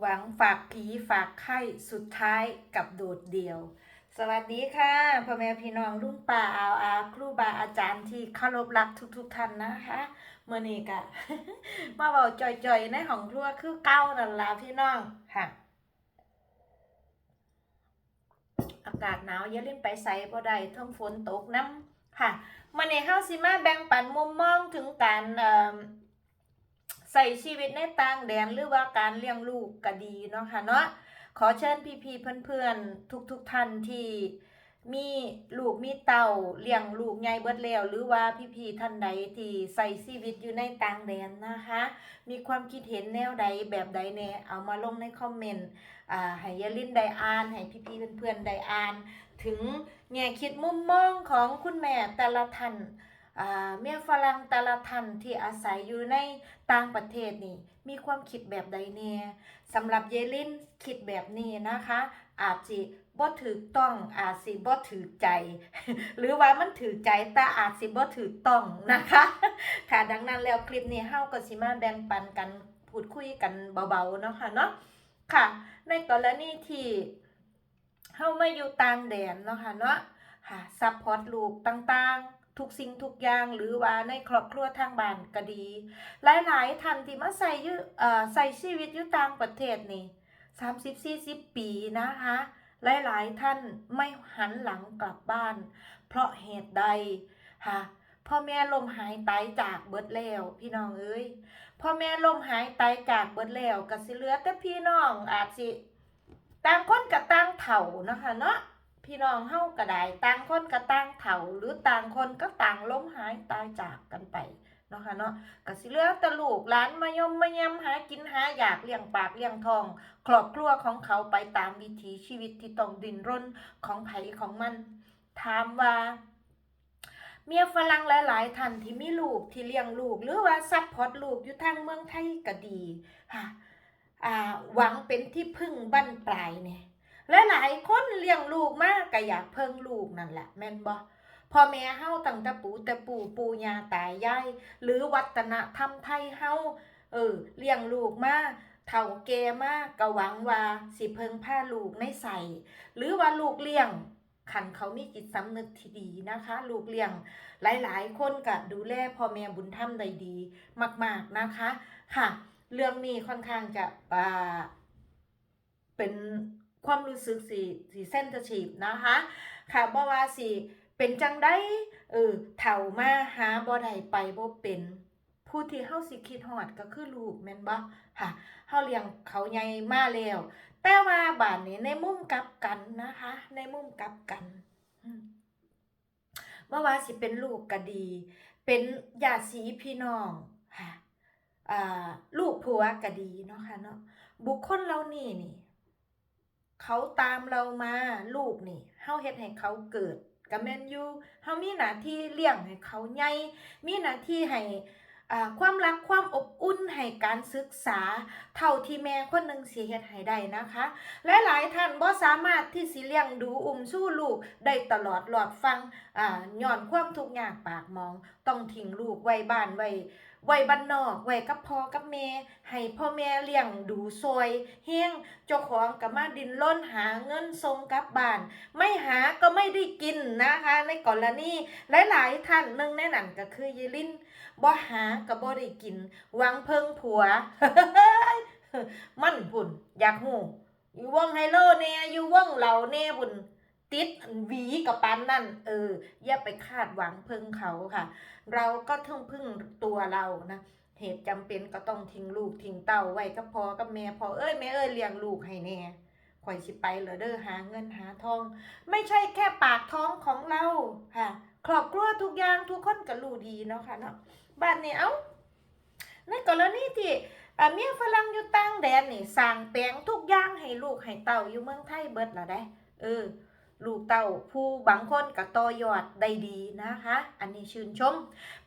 หวังฝากผีฝากไข้สุดท้ายกับโดดเดี่ยว สวัสดีค่ะพ่อแม่พี่น้องลุงป่าอาวอาครูบาอาจารย์ที่เคารพรักทุกๆท่านนะคะเมื่อนี้กะมาเบาจ่อยๆในห้องครัวคือเก้านั่นล่ะพี่น้องค่ะอากาศหนาวอย่าเล่นไปใส่บ่ได้ทั้งฝนตกน้ำค่ะมื่อนี้เฮาสิมาแบ่งปันมุมมองถึงการเอิ่ม ใส่ชีวิตในต่างแดนหรือว่าการเลี้ยงลูกก็ดีเนาะค่ะเนาะขอเชิญพี่ๆเพื่อนๆ ทุกๆท่านที่มีลูกมีเต่าเลี้ยงลูกใหญ่เบิดแล้วหรือว่าพี่ๆท่านใดที่ใส่ชีวิตอยู่ในต่างแดนนะคะ มีความคิดเห็นแนวใดแบบใดแน่เอามาลงในคอมเมนต์อ่าให้ยาลินได้อ่านให้พี่ๆเพื่อนๆได้อ่าน ถึงแง่คิดมุมมองของคุณแม่แต่ละท่าน เมียฝรั่งแต่ละท่านที่อาศัยอยู่ในต่างประเทศนี่ มีความคิดแบบใดเนี่ยสำหรับเยลินคิดแบบนี้นะคะ อาจสิบ่ถูกต้องอาจสิบ่ถูกใจ หรือว่ามันถูกใจแต่อาจสิบ่ถูกต้องนะคะค่ะดังนั้นแล้วคลิปนี้เฮาก็สิมาแบ่งปันกันพูดคุยกันเบาๆเนาะค่ะเนาะค่ะ ในกรณีที่เฮามาอยู่ต่างแดนเนาะค่ะเนาะค่ะซัพพอร์ตลูกต่างๆ ทุกสิ่งทุกอย่างหรือว่าในครอบครัวทางบ้านก็ดี หลายๆท่านที่มาใส่ยูเอ่ใส่ชีวิตอยู่ต่างประเทศนี่สามสิบสี่สิบปีนะคะ หลายๆท่านไม่หันหลังกลับบ้าน เพราะเหตุใดค่ะพ่อแม่ลมหายตายจากเบิดแล้วพี่น้องเอ้ยพ่อแม่ลมหายตายจากเบิดแล้วก็สิเหลือแต่พี่น้องอาจสิต่างคนกับต่างเฒ่านะคะเนาะ พี่น้องเฮาก็ไดต่างคนกับต่างเฒ่าหรือต่างคนก็ต่างล้มหายตายจากกันไปเนาะค่ะเนาะก็สิเลือแต่ลูกหลานมายมมายำหากินหาอยากเลี้ยงปากเลี้ยงทอง ครอบครัวของเขาไปตามวิถีชีวิตที่ต้องดินรนของไผของมัน ถามว่า เมียฝรั่งหลาย ๆ ท่านที่มีลูกที่เลี้ยงลูก หรือว่าซัพพอร์ตลูกอยู่ทางเมืองไทยก็ดีค่ะหวังเป็นที่พึ่งบั้นปลายเนี่ย และหลายคนเลี้ยงลูกมากก็อยากเพิ่งลูกนั่นแหละแม่นบ่พ่อแม่เฮาตั้งแต่ปู่แต่ปู่ปู่ย่าตายายหรือวัฒนธรรมไทยเฮาเออเลี้ยงลูกมาเฒ่าแก่มากก็หวังว่าสิเพิ่งพาลูกในใส่หรือว่าลูกเลี้ยงขันเขามีจิตสำนึกที่ดีนะคะ ลูกเลี้ยงหลาย ๆ คนก็ดูแลพ่อแม่บุญธรรมได้ดีมาก ๆนะคะ ค่ะ เรื่องนี้ค่อนข้างจะเป็น ความรู้สึกสีสีเส้นจะฉีบนะคะ ค่ะบ่ว่าสิเป็นจังได้เออเฒ่ามาหาบ่ได้ไปบ่เป็นผู้ที่เฮาสิคิดฮอดก็คือลูกแม่นบ่ค่ะเฮาเลี้ยงเขาใหญ่มาแล้ว แต่ว่าบาดนี้ในมุมกลับกันนะคะ ในมุมกลับกันอืมบ่ว่าสิเป็นลูกก็ดี เป็นญาติสีพี่น้องค่ะอ่าลูกผัวก็ดีเนาะค่ะเนาะบุคคลเหล่านี้นี่ เขาตามเรามาลูกนี่เฮาเฮ็ดให้เขาเกิดก็แม่นอยู่เฮามีหน้าที่เลี้ยงให้เขาใหญ่มีหน้าที่ให้อ่ความรักความอบอุ่นให้การศึกษาเท่าที่แม่คนหนึงสิเฮ็ดให้ได้นะคะ และหลายท่านบ่สามารถที่สิเลี้ยงดูอุ้มสู้ลูกได้ตลอดหลอดฟังอ่าย้อนความทุกข์ยากปากมอง ต้องทิ้งลูกไว้บ้านไว้ไว้บ้านนอก ไว้กับพ่อกับแม่ ให้พ่อแม่เลี้ยงดูซอยเฮียงเจ้าของก็มาดินล้นหาเงินส่งกลับบ้าน ไม่หาก็ไม่ได้กินนะคะ ในกรณีหลายๆท่านหนึ่งในนั้นก็คือเยลินบ่หาก็บ่ได้กินหวังเพิงผัว มันพุ่นอยากหูอยู่วงไฮโลแน่อยู่วงเหล่าแน่พุ่น ติดหวีกับปานนั่นเอออย่าไปคาดหวังเพิงเขาค่ะ เราก็ต้องพึ่งตัวเรานะเหตุจำเป็นก็ต้องทิ้งลูกทิ้งเต้าไว้กับพ่อกับแม่พอเอ้ยแม่เอ้ยเลี้ยงลูกให้แน่ข่อยสิไปเหรอเด้อหาเงินหาทอง ไม่ใช่แค่ปากท้องของเราค่ะครอบครัวทุกอย่างทุกคนก็รู้ดีเนาะค่ะเนาะบ้านนี้เอ้าในกรณีที่เมียฝรั่งอยู่ต่างแดนนี่สร้างแปลงทุกอย่างให้ลูกให้เต้าอยู่เมืองไทยเบิดละได้เออ ลูกเต้าผู้บางคนก็ต่อยอดได้ดีนะคะ อันนี้ชื่นชม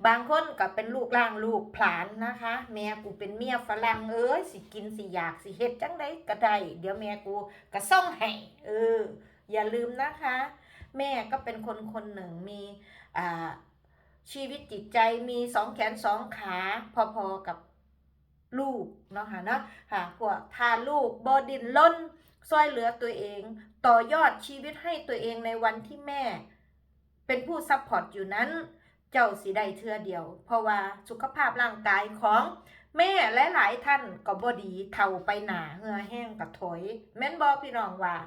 บางคนก็เป็นลูกล่างลูกผลานนะคะ แม่กูเป็นเมียฝรั่งเอ้ยสิกินสิอยากสิเฮ็ดจังไดก็ได้เดี๋ยวแม่กูก็ส่งให้เออ อย่าลืมนะคะ แม่ก็เป็นคนคนหนึ่งมีอ่าชีวิตจิตใจมีสองแขนสองขาพอๆกับลูกเนาะค่ะเนาะค่ะพวกทาลูกบอดินล้น ซอยเหลือตัวเอง ต่อยอดชีวิตให้ตัวเองในวันที่แม่ เป็นผู้ซัพพอร์ตอยู่นั้น เจ้าสิได้เทื่อเดียว เพราะว่าสุขภาพร่างกายของแม่และหลายท่านก็บ่ดีเท่าไปหนาเหือแห้งกระถอยแม่นบอพี่น้องว่า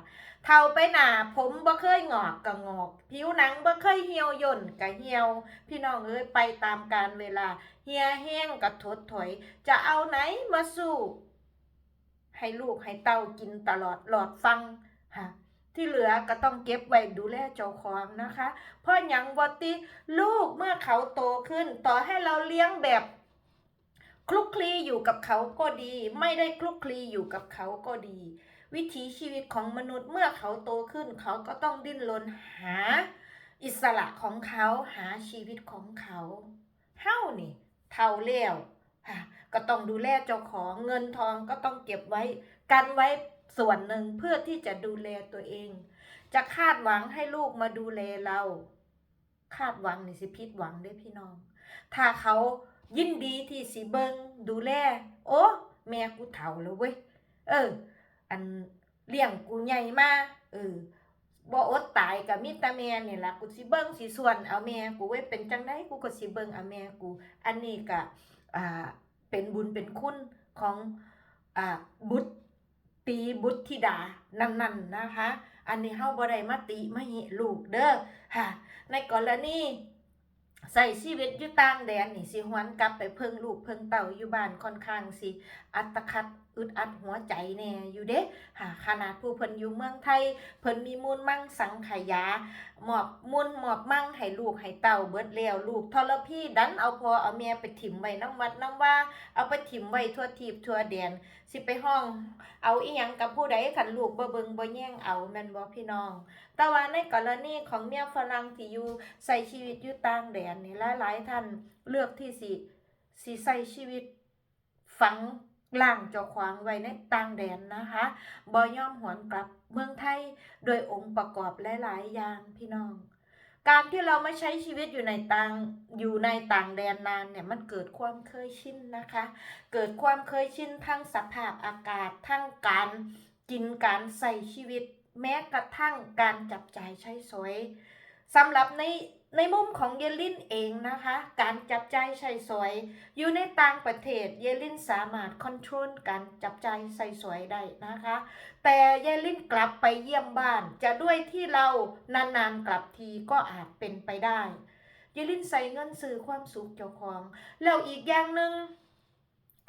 เท่าไปหนาผมบ่เคยงอกกะงอก ผิวหนังบ่เคยเหี่ยวย่นกะเหี่ยว พี่น้องเอ้ยไปตามการเวลา เหี่ยแห้งกะถดถอย จะเอาไหนมาสู้ ให้ลูกให้เต้ากินตลอดหลอดฟังฮะที่เหลือก็ต้องเก็บไว้ดูแลเจ้าของนะคะ เพราะยังบติลูกเมื่อเขาโตขึ้น ต่อให้เราเลี้ยงแบบคลุกคลีอยู่กับเขาก็ดี ไม่ได้คลุกคลีอยู่กับเขาก็ดี วิถีชีวิตของมนุษย์เมื่อเขาโตขึ้น เขาก็ต้องดิ้นรนหา อิสระของเขาหาชีวิตของเขาเฮ้านี่เท่าแล้ว ก็ต้องดูแลเจ้าของเงินทองก็ต้องเก็บไว้ กันไว้ส่วนหนึ่งเพื่อที่จะดูแลตัวเอง จะคาดหวังให้ลูกมาดูแลเรา คาดหวังนี่สิผิดหวังเด้พี่น้อง ถ้าเขายินดีที่สิเบิงดูแล โอ้แม่กูเฒ่าแล้วเว้ยเออ อันเลี้ยงกูใหญ่มาเออบ่อดตายกับมีแต่แม่นี่ล่ะกูสิเบิ่งสิส่วนเอาแม่กูไว้เป็นจังได๋กูก็สิเบิ่งเอาแม่กู อันนี้ก็ เป็นบุญเป็นคุณของอบุตรตีบุตรธิดานั่นๆนะคะ อันนี้เฮาบ่ได้มาติมาหิลูกเด้อค่ะ ในกรณีใส่ชีวิตอยู่ต่างแดนนี่สิหวนกลับไปเพิ่งลูกเพิ่งเต่าอยู่บ้านค่อนข้างสิอัตคัด อึดอัดหัวใจแน่อยู่เด้ค่ะขนาดผู้เพิ่นอยู่เมืองไทย เพิ่นมีมูลมั่งสังขยาหมอบมูลหมอบมั่งให้ลูกให้เต่าเบิดแล้วลูกทรพี่ดันเอาพอเอาเมียไปถิ่มไว้น้ำวัดน้ำว่าเอาไปถิ่มไว้ทั่วทีบทั่วแดนสิไปห้อง เอาอีหยังกับผู้ใดขันลูกบ่เบิงบ่แย่งเอาแม่นบ่พี่น้อง แต่ว่าในกรณีของเมียฝรั่งที่อยู่ใส่ชีวิตอยู่ต่างแดนนี่หลายๆท่านเลือกที่สิสิใส่ชีวิตฝัง ล่างเจ้าขวางไว้ในต่างแดนนะคะบ่ยอมหวนกลับเมืองไทยโดยองค์ประกอบหลาย ๆ อย่างพี่น้อง การที่เราไมาใช้ชีวิตอยู่ในต่างอยู่ในต่างแดนนานเนี่ยมันเกิดความเคยชินนะคะ เกิดความเคยชินทั้งสภาพอากาศทั้งการกินการใส่ชีวิต แม้กระทั่งการจับจ่ายใช้สอยสำหรับใน ในมุมของเยลินเองนะคะ การจับใจใช้สอยอยู่ในต่างประเทศเยลินสามารถคอนโทรลการจับใจใส่สอยได้นะคะ แต่เยลินกลับไปเยี่ยมบ้าน จะด้วยที่เรานานๆกลับทีก็อาจเป็นไปได้ เยลินใส่เงินซื้อความสุขเจ้าของ แล้วอีกอย่างหนึ่ง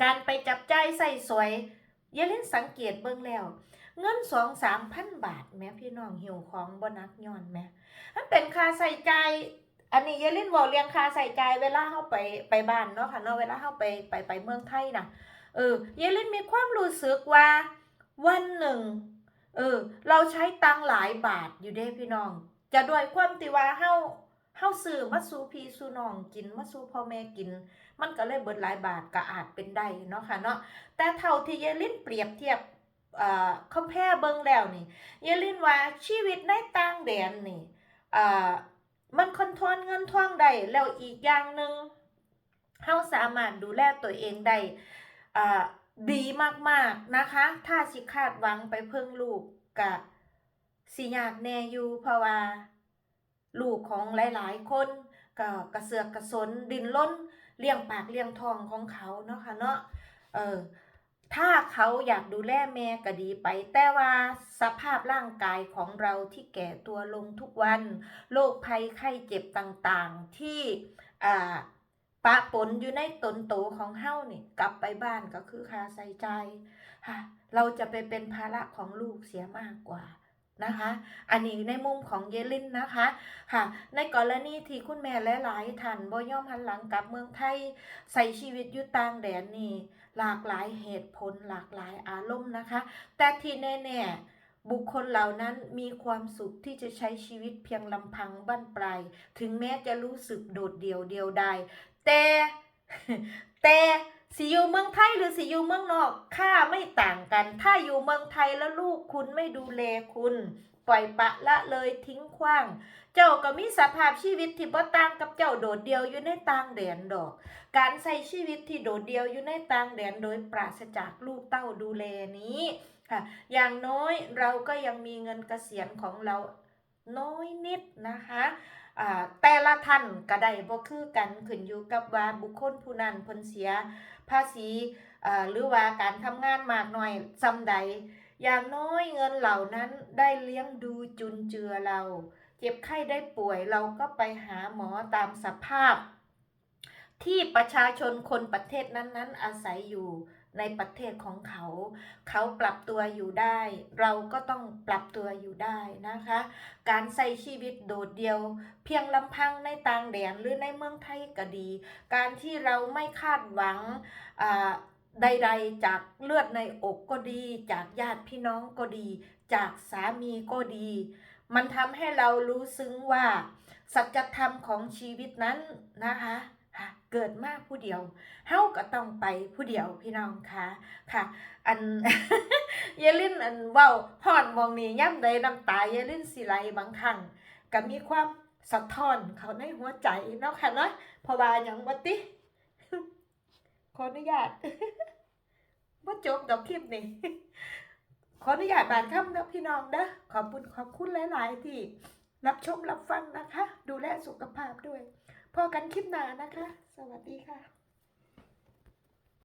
การไปจับใจใส่สวย เยลินสังเกตเบิ่งแล้ว เงินสองสามพันบาทแม่พี่น้องหิวของบนักย้อนแม่มันเป็นค่าใส่ใจอันนี้เยลินบอกเรียงค่าใส่ใจเวลาเข้าไปไปบ้านเนาะค่ะเนาะเวลาเข้าไปไปไปเมืองไทยนะเออเยลินมีความรู้สึกว่าวันหนึ่งเออเราใช้ตังหลายบาทอยู่เด้พี่น้อง จะด้วยความที่ว่าเฮาเฮาซื้อมาสู่พี่สู่น้องกินมาสู่พ่อแม่กิน มันก็เลยเบิดหลายบาทก็อาจเป็นได้เนาะค่ะเนาะแต่เท่าที่เยลินเปรียบเทียบ อ่อคอมเพลเบิ่งแล้วนี่เยลินว่าชีวิตในต่างแดนนี่อ่อมันคอนโทรลเงินทองได้แล้วอีกอย่างหนึ่งเฮาสามารถดูแลตัวเองได้อ่าดีมากๆนะคะ ถ้าสิคาดหวังไปเพิ่งลูกกับสิยากแน่อยู่เพราะว่าลูกของหลายๆ คนก็กระเสือกกระสนดินล้นเลี้ยงปากเลี้ยงทองของเขาเนาะค่ะเนาะเออ ถ้าเขาอยากดูแลแม่ก็ดีไป แต่ว่าสภาพร่างกายของเราที่แก่ตัวลงทุกวัน โรคภัยไข้เจ็บต่างๆ ที่ปะปนอยู่ในตนโตของเฮ้านี่กลับไปบ้านก็คือคาใส่ใจเราจะไปเป็นภาระของลูกเสียมากกว่านะคะ อันนี้ในมุมของเยลินนะคะ ค่ะ ในกรณีที่คุณแม่หลายๆท่านบ่ยอมหันหลังกลับเมืองไทย ใส่ชีวิตอยู่ต่างแดนนี่ หลากหลายเหตุผลหลากหลายอารมณ์นะคะ แต่ที่แน่ๆบุคคลเหล่านั้นมีความสุขที่จะใช้ชีวิตเพียงลำพังบั้นปลายถึงแม้จะรู้สึกโดดเดี่ยวเดียวดายแต่แต่สิอยู่เมืองไทยหรือสิอยู่เมืองนอกค่าไม่ต่างกัน ถ้าอยู่เมืองไทยแล้วลูกคุณไม่ดูแลคุณ ปล่อยปะละเลยทิ้งขว้าง เจ้าก็มีสภาพชีวิตที่บ่ต่างกับเจ้าโดดเดียวอยู่ในต่างแดนดอก การใช้ชีวิตที่โดดเดียวอยู่ในต่างแดนโดยปราศจากลูกเต้าดูแลนี้ค่ะ อย่างน้อยเราก็ยังมีเงินเกษียณของเราน้อยนิดนะคะแต่ละท่านก็ได้บ่คือกันขึ้นอยู่กับว่าบุคคลผู้นั้นเพิ่นเสียภาษีหรือว่าการทำงานมากน้อยซำใด อย่างน้อยเงินเหล่านั้นได้เลี้ยงดูจุนเจือเรา เจ็บไข้ได้ป่วยเราก็ไปหาหมอตามสภาพ ที่ประชาชนคนประเทศนั้นๆ อาศัยอยู่ในประเทศของเขา เขาปรับตัวอยู่ได้ เราก็ต้องปรับตัวอยู่ได้นะคะ การใช้ชีวิตโดดเดี่ยว เพียงลำพังในต่างแดนหรือในเมืองไทยก็ดี การที่เราไม่คาดหวังอ่า ใดๆจากเลือดในอกก็ดี จากญาติพี่น้องก็ดี จากสามีก็ดี มันทำให้เรารู้ซึ้งว่า สัจธรรมของชีวิตนั้นนะคะเกิดมาผู้เดียว เฮาก็ต้องไปผู้เดียวพี่น้องคะค่ะ อันเยลินอันเว้าฮอดมองนี้ย่ำใดน้ำตาเยลินสิไหลบางครั้งก็มีความสะท้อนเขาในหัวใจเนาะค่ะเนาะเพราะว่าหยังบ่ติ ขออนุญาตบ่จบดอกคลิปนี้ขออนุญาตบานคำนะพี่น้องนะขอบคุณขอบคุณหลาย ๆ ที่รับชมรับฟังนะคะ ดูแลสุขภาพด้วยพอกันคลิปหน้านะคะ สวัสดีค่ะ